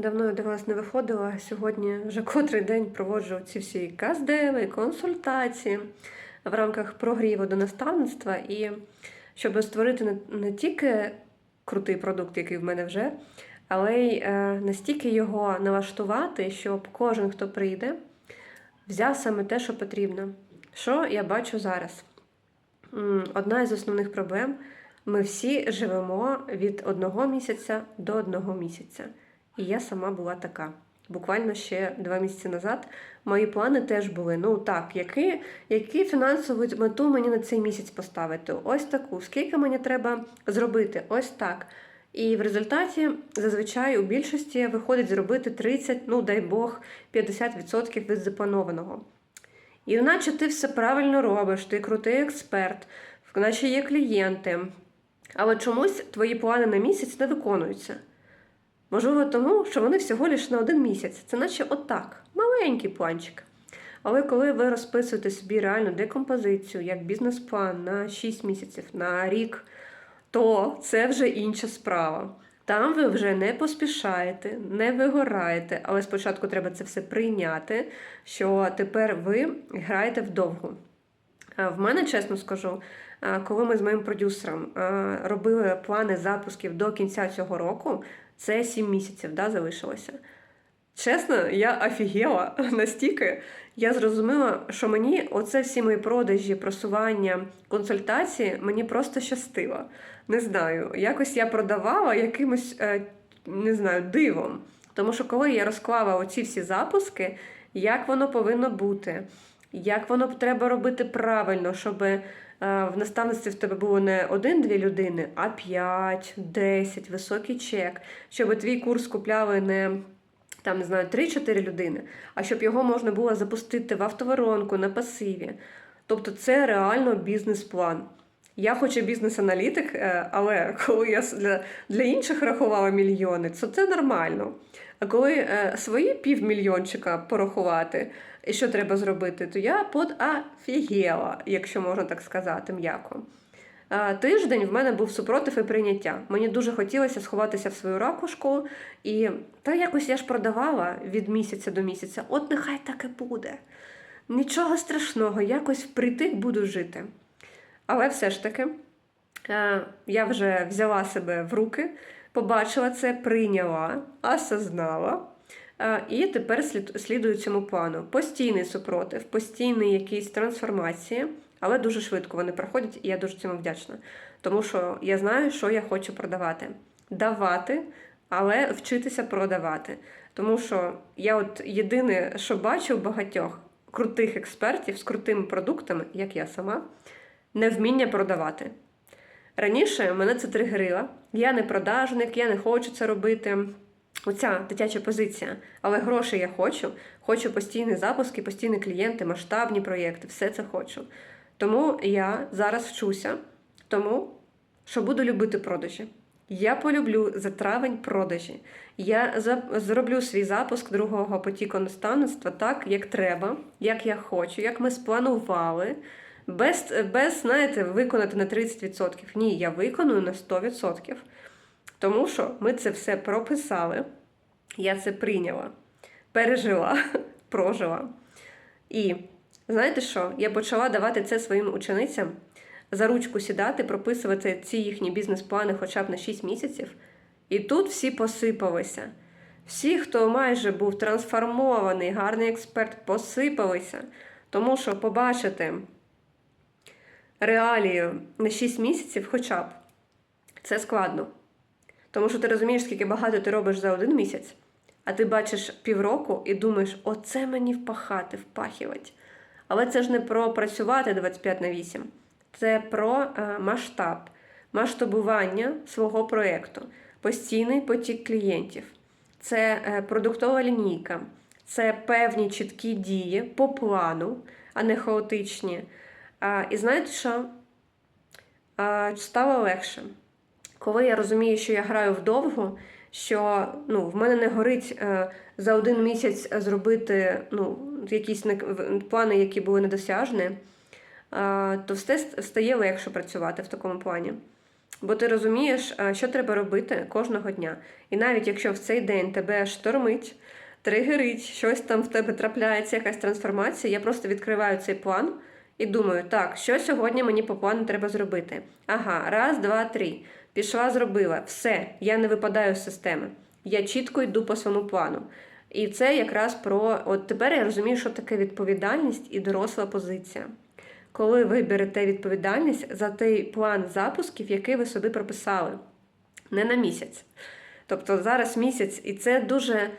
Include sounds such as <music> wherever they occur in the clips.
Давно я до вас не виходила. Сьогодні вже котрий день проводжу ці всі каздеви, консультації в рамках прогріву до наставництва. І щоб створити не, тільки крутий продукт, який в мене вже, але й е, настільки його налаштувати, щоб кожен, хто прийде, взяв саме те, що потрібно. Що я бачу зараз? Одна із основних проблем. Ми всі живемо від одного місяця до одного місяця. І я сама була така. Буквально ще два місяці назад мої плани теж були. Ну так, які, які фінансову мету мені на цей місяць поставити? Ось таку. Скільки мені треба зробити? Ось так. І в результаті зазвичай у більшості виходить зробити 30, ну дай Бог, 50% від запланованого. І наче ти все правильно робиш, ти крутий експерт, наче є клієнти. Але чомусь твої плани на місяць не виконуються. Можливо, тому, що вони всього лиш на один місяць. Це наче отак, маленький планчик. Але коли ви розписуєте собі реальну декомпозицію, як бізнес-план на 6 місяців, на рік, то це вже інша справа. Там ви вже не поспішаєте, не вигораєте, але спочатку треба це все прийняти, що тепер ви граєте вдовгу. А В мене, чесно скажу, коли ми з моїм продюсером робили плани запусків до кінця цього року, це 7 місяців да, залишилося. Чесно, я офігела <laughs> настільки. Я зрозуміла, що мені оце всі мої продажі, просування, консультації мені просто щастило. Не знаю, якось я продавала якимось, е, не знаю, дивом. Тому що коли я розклала оці всі запуски, як воно повинно бути, як воно треба робити правильно, щоб е, в наставництві в тебе було не один-дві людини, а п'ять, десять, високий чек, щоб твій курс купляли не там не знаю, 3-4 людини, а щоб його можна було запустити в автоворонку на пасиві. Тобто це реально бізнес-план. Я хоч і бізнес-аналітик, е, але <laughs> коли я для інших рахувала мільйони, то це нормально. А коли е, свої півмільйончика порахувати, і що треба зробити, то я подафігела, якщо можна так сказати, м'яко. Е, Тиждень в мене був супротив і прийняття. Мені дуже хотілося сховатися в свою ракушку, і та якось я ж продавала від місяця до місяця. От нехай так і буде. Нічого страшного, якось впритик буду жити. Але все ж таки е, я вже взяла себе в руки, побачила це, прийняла, осознала. Е, І тепер слідую цьому плану. Постійний супротив, постійні якісь трансформації, але дуже швидко вони проходять, і я дуже цьому вдячна. Тому що я знаю, що я хочу продавати. Давати, але вчитися продавати. Тому що я от єдине, що бачу у багатьох крутих експертів з крутими продуктами, як я сама, невміння продавати. Раніше мене це тригерило. Я не продажник, я не хочу це робити. Оця дитяча позиція. Але грошей я хочу. Хочу постійні запуски, постійні клієнти, масштабні проєкти, все це хочу. Тому я зараз вчуся, тому що буду любити продажі. Я полюблю за травень продажі. Я за- зроблю свій запуск другого потіку наставництва так, як треба, як я хочу, як ми спланували. Без, без знаєте, виконати на 30%. Ні, я виконую на 100%. Тому що ми це все прописали, я це прийняла, пережила, <laughs> прожила. І знаєте що? Я почала давати це своїм ученицям за ручку сідати, прописувати ці їхні бізнес-плани хоча б на 6 місяців. І тут всі посипалися. Всі, хто майже був трансформований, гарний експерт, посипалися. Тому що побачити реалію на 6 місяців хоча б це складно. Тому що ти розумієш, скільки багато ти робиш за один місяць, а ти бачиш півроку і думаєш, оце мені впахати, впахувати. Але це ж не про працювати 25 на 8, це про е, масштаб, масштабування свого проєкту, постійний потік клієнтів, це е, продуктова лінійка, це певні чіткі дії по плану, а не хаотичні. А, і знаєте що? А, стало легше коли я розумію, що я граю вдовго, що ну, в мене не горить е, за один місяць зробити ну, якісь не- плани, які були недосяжні, е, то все стає легше працювати в такому плані. Бо ти розумієш, а, що треба робити кожного дня. І навіть якщо в цей день тебе штормить, тригерить, щось там в тебе трапляється, якась трансформація, я просто відкриваю цей план і думаю, так, що сьогодні мені по плану треба зробити? Ага, раз, два, три. Пішла, зробила. Все, я не випадаю з системи. Я чітко йду по своєму плану. І це якраз про от тепер я розумію, що таке відповідальність і доросла позиція. Коли ви берете відповідальність за той план запусків, який ви собі прописали, не на місяць. Тобто зараз місяць, і це дуже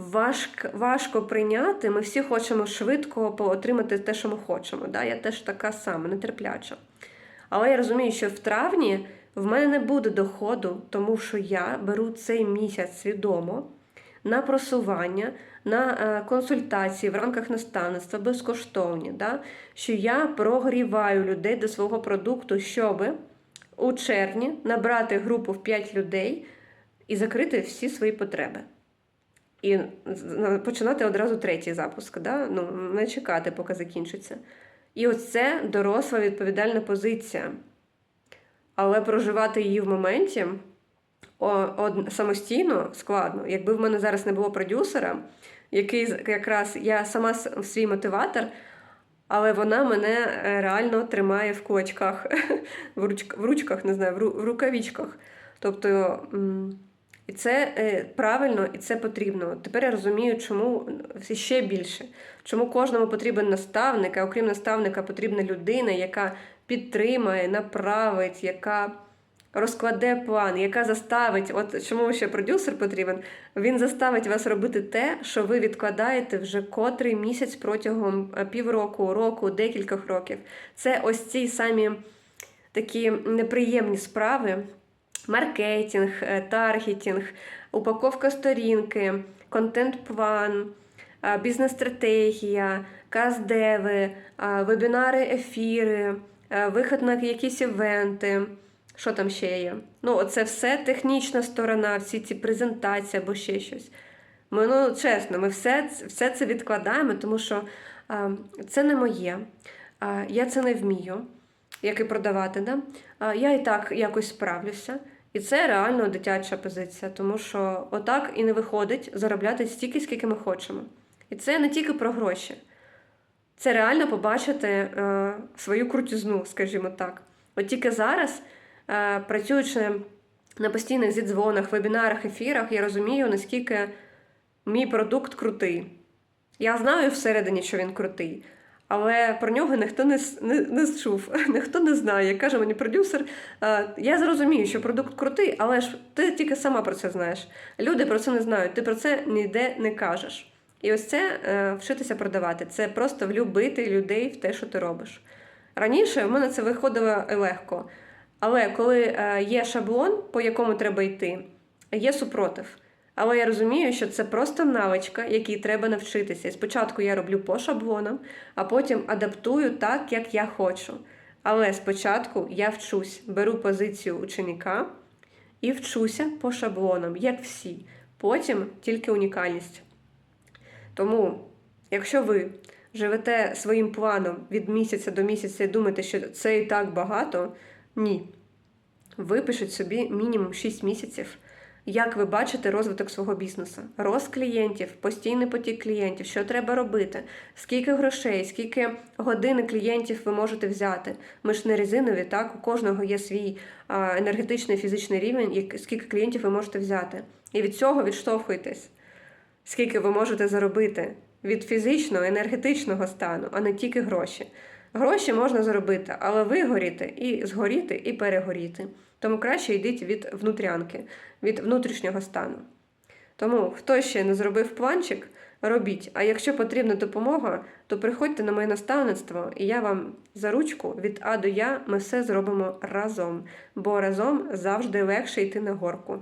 важко, важко прийняти. Ми всі хочемо швидко отримати те, що ми хочемо. Да? Я теж така сама, нетерпляча. Але я розумію, що в травні в мене не буде доходу, тому що я беру цей місяць свідомо на просування, на е, консультації в рамках наставництва безкоштовні, да? що я прогріваю людей до свого продукту, щоб у червні набрати групу в 5 людей і закрити всі свої потреби. І починати одразу третій запуск, да? ну, не чекати, поки закінчиться. І оце доросла відповідальна позиція. Але проживати її в моменті самостійно складно. Якби в мене зараз не було продюсера, який якраз я сама свій мотиватор, але вона мене е, реально тримає в кулачках, <laughs> в ручках, не знаю, в рукавичках. Тобто. І це е, правильно і це потрібно. Тепер я розумію, чому ще більше. Чому кожному потрібен наставник, а окрім наставника, потрібна людина, яка підтримає, направить, яка розкладе план, яка заставить, от чому ще продюсер потрібен, він заставить вас робити те, що ви відкладаєте вже котрий місяць протягом е, півроку, року, декількох років. Це ось ці самі такі неприємні справи маркетинг, е, таргетинг, упаковка сторінки, контент-план, е, бізнес-стратегія, каздеви, е, вебінари, ефіри, виход на якісь івенти. Що там ще є? Ну, це все технічна сторона, всі ці презентації або ще щось. Ми, ну, чесно, ми все все це відкладаємо, тому що а, це не моє, а, я це не вмію, як і продавати. Да? А, я і так якось справлюся. І це реально дитяча позиція, тому що отак і не виходить заробляти стільки, скільки ми хочемо. І це не тільки про гроші, це реально побачити е, свою крутізну, скажімо так. От тільки зараз, е, працюючи на постійних зідзвонах, вебінарах, ефірах, я розумію, наскільки мій продукт крутий. Я знаю всередині, що він крутий. Але про нього ніхто не не, не чув, <laughs> ніхто не знає. Каже мені продюсер. Я зрозумію, що продукт крутий, але ж ти тільки сама про це знаєш. Люди про це не знають, ти про це ніде не кажеш. І ось це е, вчитися продавати. Це просто влюбити людей в те, що ти робиш. Раніше в мене це виходило легко. Але коли е, є шаблон, по якому треба йти, є супротив. Але я розумію, що це просто навичка, якій треба навчитися. І спочатку я роблю по шаблонам, а потім адаптую так, як я хочу. Але спочатку я вчусь, беру позицію ученика і вчуся по шаблонам, як всі. Потім тільки унікальність. Тому, якщо ви живете своїм планом від місяця до місяця і думаєте, що це і так багато, ні. Випишіть собі мінімум 6 місяців. Як ви бачите розвиток свого бізнесу? Рост клієнтів, постійний потік клієнтів, що треба робити, скільки грошей, скільки годин клієнтів ви можете взяти. Ми ж не резинові, так? У кожного є свій енергетичний фізичний рівень, скільки клієнтів ви можете взяти. І від цього відштовхуйтесь, скільки ви можете заробити від фізичного, енергетичного стану, а не тільки гроші. Гроші можна заробити, але вигоріти і згоріти, і перегоріти. Тому краще йдіть від внутрянки, від внутрішнього стану. Тому, хто ще не зробив планчик, робіть. А якщо потрібна допомога, то приходьте на моє наставництво, і я вам за ручку від А до Я ми все зробимо разом, бо разом завжди легше йти на горку.